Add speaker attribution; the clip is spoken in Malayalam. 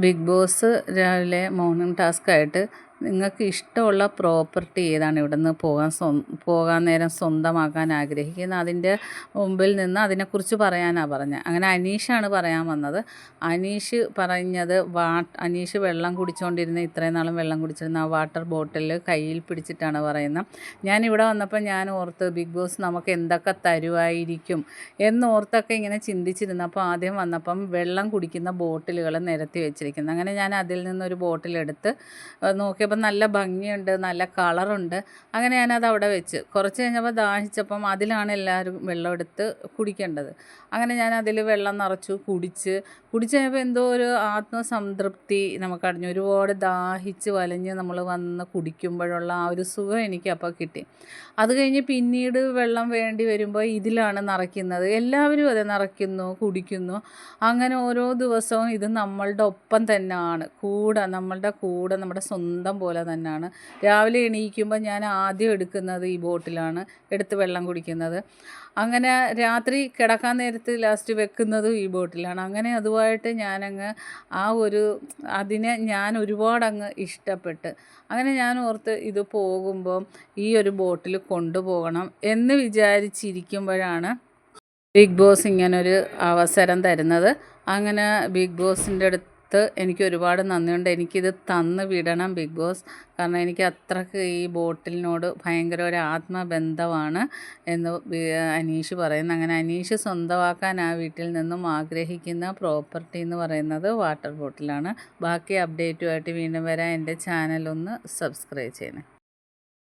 Speaker 1: ബിഗ് ബോസ് രാവിലെ മോർണിംഗ് ടാസ്ക്കായിട്ട് നിങ്ങൾക്ക് ഇഷ്ടമുള്ള പ്രോപ്പർട്ടി ഏതാണ്? ഇവിടെ നിന്ന് പോകാൻ സ്വ പോകാൻ നേരം സ്വന്തമാക്കാൻ ആഗ്രഹിക്കുന്നത് അതിന്റെ മുമ്പിൽ നിന്ന് അതിനെക്കുറിച്ച് പറയാനാണ് പറഞ്ഞത് അങ്ങനെ അനീഷാണ് പറയാൻ വന്നത്. അനീഷ് പറഞ്ഞത് വാ അനീഷ് വെള്ളം കുടിച്ചുകൊണ്ടിരുന്ന ഇത്രയും നാളും വെള്ളം കുടിച്ചിരുന്ന ആ വാട്ടർ ബോട്ടിൽ കയ്യിൽ പിടിച്ചിട്ടാണ് പറയുന്നത്. ഞാൻ ഇവിടെ വന്നപ്പോൾ ഞാൻ ഓർത്ത് ബിഗ് ബോസ് നമുക്ക് എന്തൊക്കെ തരുമായിരിക്കും എന്നോർത്തൊക്കെ ഇങ്ങനെ ചിന്തിച്ചിരുന്നു അപ്പോൾ ആദ്യം വന്നപ്പം വെള്ളം കുടിക്കുന്ന ബോട്ടിലുകൾ നിരത്തി വെച്ചിരിക്കുന്നത് അങ്ങനെ ഞാൻ അതിൽ നിന്നൊരു ബോട്ടിലെടുത്ത് നോക്കിയപ്പോൾ നല്ല ഭംഗിയുണ്ട് നല്ല കളറുണ്ട്. അങ്ങനെ ഞാനത് അവിടെ വെച്ച്. കുറച്ച് കഴിഞ്ഞപ്പോൾ ദാഹിച്ചപ്പം അതിലാണ് എല്ലാവരും വെള്ളം എടുത്ത് കുടിക്കേണ്ടത്. അങ്ങനെ ഞാൻ അതിൽ വെള്ളം നിറച്ചു കുടിച്ച്. കുടിച്ച് കഴിഞ്ഞപ്പോൾ എന്തോ ഒരു ആത്മസംതൃപ്തി നമുക്ക് അടിഞ്ഞു ഒരുപാട് ദാഹിച്ച് വലഞ്ഞ് നമ്മൾ വന്ന് കുടിക്കുമ്പോഴുള്ള ആ ഒരു സുഖം എനിക്ക് അപ്പോൾ കിട്ടി. അത് കഴിഞ്ഞ് പിന്നീട് വെള്ളം വേണ്ടി വരുമ്പോൾ ഇതിലാണ് നിറയ്ക്കുന്നത്. എല്ലാവരും അത് നിറയ്ക്കുന്നു കുടിക്കുന്നു. അങ്ങനെ ഓരോ ദിവസവും ഇത് നമ്മളുടെ ഒപ്പം തന്നെയാണ്. കൂടെ നമ്മളുടെ കൂടെ നമ്മുടെ സ്വന്തം പോലെ തന്നെയാണ്. രാവിലെ എണീക്കുമ്പോൾ ഞാൻ ആദ്യം എടുക്കുന്നത് ഈ ബോട്ടിലാണ്. എടുത്ത് വെള്ളം കുടിക്കുന്നത്. അങ്ങനെ രാത്രി കിടക്കാൻ നേരത്ത് ലാസ്റ്റ് വെക്കുന്നതും ഈ ബോട്ടിലാണ്. അങ്ങനെ അതുമായിട്ട് ഞാനങ്ങ് ആ ഒരു അതിനെ ഞാൻ ഒരുപാടങ്ങ് ഇഷ്ടപ്പെട്ട് അങ്ങനെ ഞാൻ ഓർത്ത് ഇത് പോകുമ്പം ഈ ഒരു ബോട്ടിൽ കൊണ്ടുപോകണം എന്ന് വിചാരിച്ചിരിക്കുമ്പോഴാണ് ബിഗ് ബോസ് ഇങ്ങനൊരു അവസരം തരുന്നത്. അങ്ങനെ ബിഗ് ബോസിന്റെ അടുത്ത് എനിക്ക് ഒരുപാട് നന്ദിയുണ്ട്. എനിക്കിത് തന്ന് വിടണം ബിഗ് ബോസ്. കാരണം എനിക്ക് അത്രയ്ക്ക് ഈ ബോട്ടിലിനോട് ഭയങ്കര ഒരു ആത്മബന്ധമാണ് എന്ന് അനീഷ് പറയുന്നു. അങ്ങനെ അനീഷ് സ്വന്തമാക്കാൻ ആ വീട്ടിൽ നിന്നും ആഗ്രഹിക്കുന്ന പ്രോപ്പർട്ടി എന്ന് പറയുന്നത് വാട്ടർ ബോട്ടിലാണ്. ബാക്കി അപ്ഡേറ്റുമായിട്ട് വീണ്ടും വരാൻ എന്റെ ചാനലൊന്ന് സബ്സ്ക്രൈബ് ചെയ്യണേ.